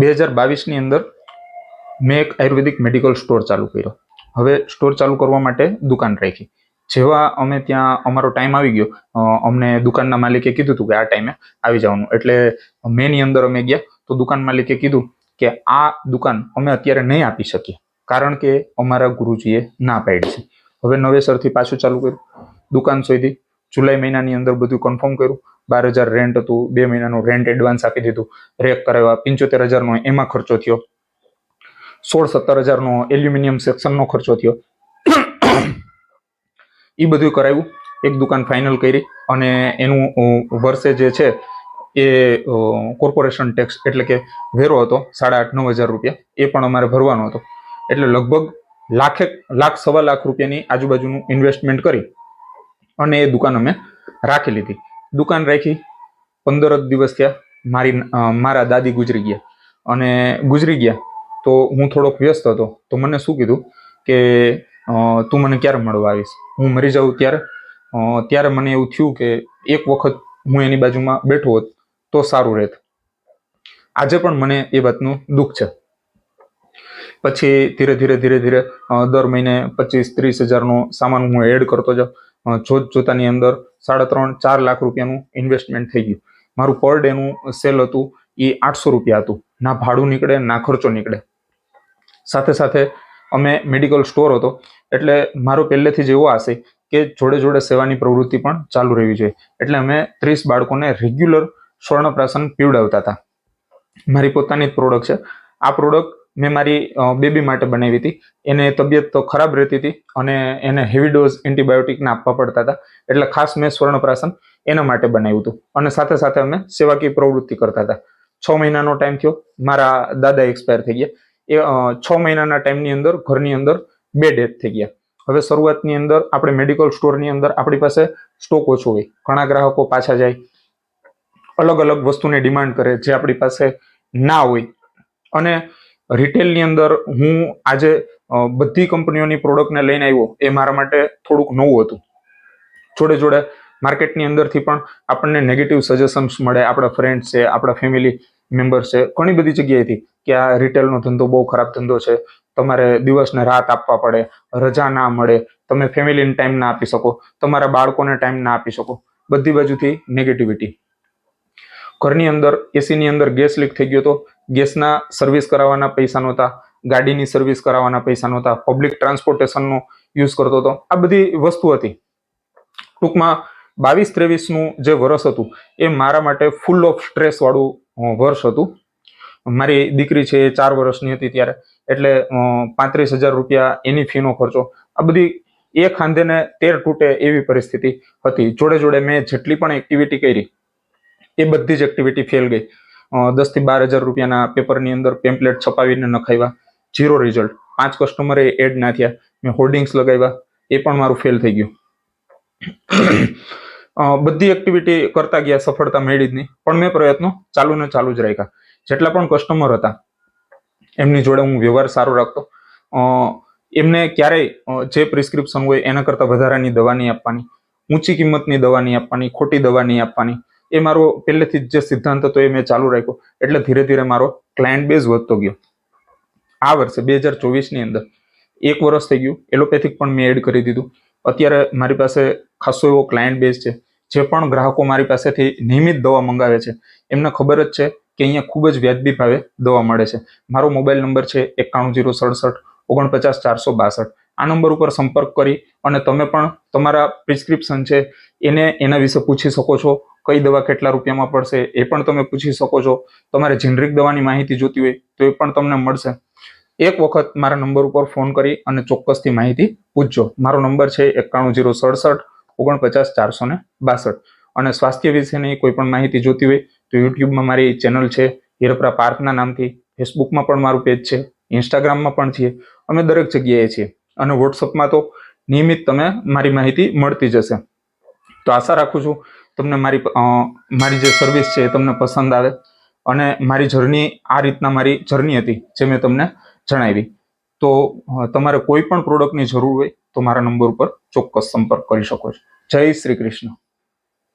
બે હજાર બાવીસની અંદર મેં એક આયુર્વેદિક મેડિકલ સ્ટોર ચાલુ કર્યો. હવે સ્ટોર ચાલુ કરવા માટે દુકાન રાખી. જેવા અમે ત્યાં, અમારો ટાઈમ આવી ગયો. અમને દુકાનના માલિકે કીધું હતું કે આ ટાઈમે આવી જવાનું. એટલે મેની અંદર અમે ગયા તો દુકાન માલિકે કીધું કે આ દુકાન અમે અત્યારે નહીં આપી શકીએ. કારણ કે અમારા ગુરુજીએ ના પાડી છે. હવે નવેસરથી પાછું ચાલુ કર્યું. દુકાન સુધી જુલાઈ મહિનાની અંદર બધું કન્ફર્મ કર્યું. બાર હજાર રેન્ટ હતું, બે મહિનાનું રેન્ટ એડવાન્સ આપી દીધું રેક કરાવ્યા, પંચોતેર હજારનો એમાં ખર્ચો થયો. સોળ સત્તર હજારનો એલ્યુમિનિયમ સેક્શનનો ખર્ચો થયો. એ બધું કરાવ્યું, એક દુકાન ફાઇનલ કરી અને એનું વર્ષે જે છે એ કોર્પોરેશન ટેક્સ એટલે કે વેરો હતો, સાડા આઠ, નવ હજાર રૂપિયા, એ પણ અમારે ભરવાનો હતો. એટલે લગભગ લાખેક લાખ, સવા લાખ રૂપિયાની આજુબાજુનું ઇન્વેસ્ટમેન્ટ કરી અને એ દુકાન અમે રાખી લીધી. દુકાન રાખી. પંદર જ દિવસ થયા મારી મારા દાદી ગુજરી ગયા. અને ગુજરી ગયા તો હું થોડોક વ્યસ્ત હતો. તો મને શું કીધું કે તું મને ક્યારે મળવા આવીશ? હું મરી જાઉં ત્યારે? ત્યારે મને એવું થયું કે એક વખત હું એની બાજુમાં બેઠો હોત તો સારું રહેત. આજે પણ મને એ વાતનું દુઃખ છે. પછી ધીરે ધીરે ધીરે ધીરે દર મહિને પચીસ, ત્રીસ હજારનો સામાન હું એડ કરતો જાઉં. જોત જોતાની અંદર સાડા ત્રણ, ચાર લાખ રૂપિયાનું ઇન્વેસ્ટમેન્ટ થઈ ગયું. મારું પર ડેનું સેલ હતું એ આઠસો રૂપિયા હતું. ના ભાડું નીકળે, ના ખર્ચો નીકળે. સાથે સાથે અમે મેડિકલ સ્ટોર હતો. એટલે મારો પહેલેથી જ એવો આશે કે જોડે જોડે સેવાની પ્રવૃત્તિ પણ ચાલુ રહેવી જોઈએ. એટલે અમે ત્રીસ બાળકોને રેગ્યુલર સ્વર્ણપ્રાશન પીવડાવતા હતા. મારી પોતાની જ પ્રોડક્ટ છે. આ પ્રોડક્ટ મેં મારી બેબી માટે બનાવી હતી. એને તબિયત તો ખરાબ રહેતી હતી અને એને હેવી ડોઝ એન્ટીબાયોટિકના આપવા પડતા હતા. એટલે ખાસ મેં સ્વર્ણપ્રાસન એના માટે બનાવ્યું હતું. અને સાથે સાથે અમે સેવાકીય પ્રવૃત્તિ કરતા હતા. છ મહિનાનો ટાઈમ થયો. મારા દાદા એક્સપાયર થઈ ગયા. એ છ મહિનાના ટાઈમની અંદર, ઘરની અંદર બે ડેથ થઈ ગયા. હવે શરૂઆતની અંદર આપણે મેડિકલ સ્ટોરની અંદર આપણી પાસે સ્ટોક ઓછો હોય. ઘણા ગ્રાહકો પાછા જાય. અલગ અલગ વસ્તુની ડિમાન્ડ કરે જે આપણી પાસે ના હોય. અને રિટેલની અંદર હું આજે બધી કંપનીઓની પ્રોડક્ટને લઈને આવ્યો, એ મારા માટે થોડુંક નવું હતું. જોડે જોડે માર્કેટની અંદરથી પણ આપણને નેગેટિવ સજેશન્સ મળે, આપણા ફ્રેન્ડ્સ છે, આપણા ફેમિલી મેમ્બર્સ છે. ઘણી બધી જગ્યાએથી કે આ રિટેલનો ધંધો બહુ ખરાબ ધંધો છે, તમારે દિવસને રાત આપવા પડે, રજા ના મળે, તમે ફેમિલીને ટાઈમ ના આપી શકો, તમારા બાળકોને ટાઈમ ના આપી શકો. બધી બાજુથી નેગેટિવિટી ઘરની અંદર એસીની અંદર ગેસ લીક થઈ ગયો હતો. ગેસના સર્વિસ કરાવવાના પૈસા નહોતા. ગાડીની સર્વિસ કરાવવાના પૈસા નહોતા. પબ્લિક ટ્રાન્સપોર્ટેશનનો યુઝ કરતો હતો. આ બધી વસ્તુ હતી. ટૂંકમાં બાવીસ ત્રેવીસનું જે વર્ષ હતું, એ મારા માટે ફૂલ ઓફ સ્ટ્રેસવાળું વર્ષ હતું. મારી દીકરી છે એ ચાર વર્ષની હતી ત્યારે. એટલે પાંત્રીસ હજાર રૂપિયા એની ફીનો ખર્ચો. આ બધી એ ખાંધેને તેર તૂટે એવી પરિસ્થિતિ હતી. જોડે જોડે મેં જેટલી પણ એક્ટિવિટી કરી એ બધી જ એક્ટિવિટી ફેલ ગઈ. દસથી બાર હજાર રૂપિયાના પેપરની અંદર પેમ્પલેટ છપાવીને નખાવ્યા. ઝીરો રિઝલ્ટ પાંચ કસ્ટમરે એડ ના થયા. મેં હોર્ડિંગ્સ લગાવ્યા. એ પણ મારું ફેલ થઈ ગયું. બધી એક્ટિવિટી કરતા ગયા, સફળતા મળી જ નહીં. પણ મેં પ્રયત્નો ચાલુ ને ચાલુ જ રાખ્યા. જેટલા પણ કસ્ટમર હતા, એમની જોડે હું વ્યવહાર સારો રાખતો. એમને ક્યારેય જે પ્રિસ્ક્રિપ્શન હોય એના કરતાં વધારાની દવા નહીં આપવાની. ઊંચી કિંમતની દવા નહીં આપવાની, ખોટી દવા નહીં આપવાની. એ મારો પહેલેથી જ જે સિદ્ધાંત હતો એ મેં ચાલુ રાખ્યો. એટલે ધીરે ધીરે મારો ક્લાયન્ટ બેઝ વધતો ગયો. આ વર્ષે બે હજાર ચોવીસની અંદર એક વર્ષ થઈ ગયું. એલોપેથિક પણ મેં એડ કરી દીધું. અત્યારે મારી પાસે ખાસો એવો ક્લાયન્ટ બેઝ છે. જે પણ ગ્રાહકો મારી પાસેથી નિયમિત દવા મંગાવે છે. એમને ખબર જ છે કે અહીંયા ખૂબ જ વ્યાજબી ભાવે દવા મળે છે. મારો મોબાઈલ નંબર છે એકાણું જીરો સડસઠ, ઓગણપચાસ ચારસો બાસઠ. આ નંબર ઉપર સંપર્ક કરી અને તમે પણ તમારા પ્રિસ્ક્રિપ્શન છે એને એના વિશે પૂછી શકો છો. કઈ દવા કેટલા રૂપિયામાં પડશે એ પણ તમે પૂછી શકો છો. તમારે જેનરિક દવાની માહિતી જોતી હોય તો એ પણ તમને મળશે. એક વખત મારા નંબર ઉપર ફોન કરી અને ચોક્કસથી માહિતી પૂછજો. મારો નંબર છે એકાણું જીરો સડસઠ ઓગણપચાસ ચારસો ને બાસઠ. અને સ્વાસ્થ્ય વિશેની કોઈ પણ માહિતી જોતી હોય તો યુટ્યુબમાં મારી ચેનલ છે હિરપરા પાર્કના નામથી. ફેસબુકમાં પણ મારું પેજ છે. ઇન્સ્ટાગ્રામમાં પણ છીએ. અમે દરેક જગ્યાએ છીએ. અને વોટ્સઅપમાં તો નિયમિત તમે મારી માહિતી મળતી જશે. તો આશા રાખું છું તમને મારી મારી જે સર્વિસ છે એ તમને પસંદ આવે. અને મારી જર્ની આ રીતના મારી જર્ની હતી, જે મેં તમને જણાવી. તો તમારે કોઈ પણ પ્રોડક્ટની જરૂર હોય તો મારા નંબર ઉપર ચોક્કસ સંપર્ક કરી શકો છો. જય શ્રી કૃષ્ણ.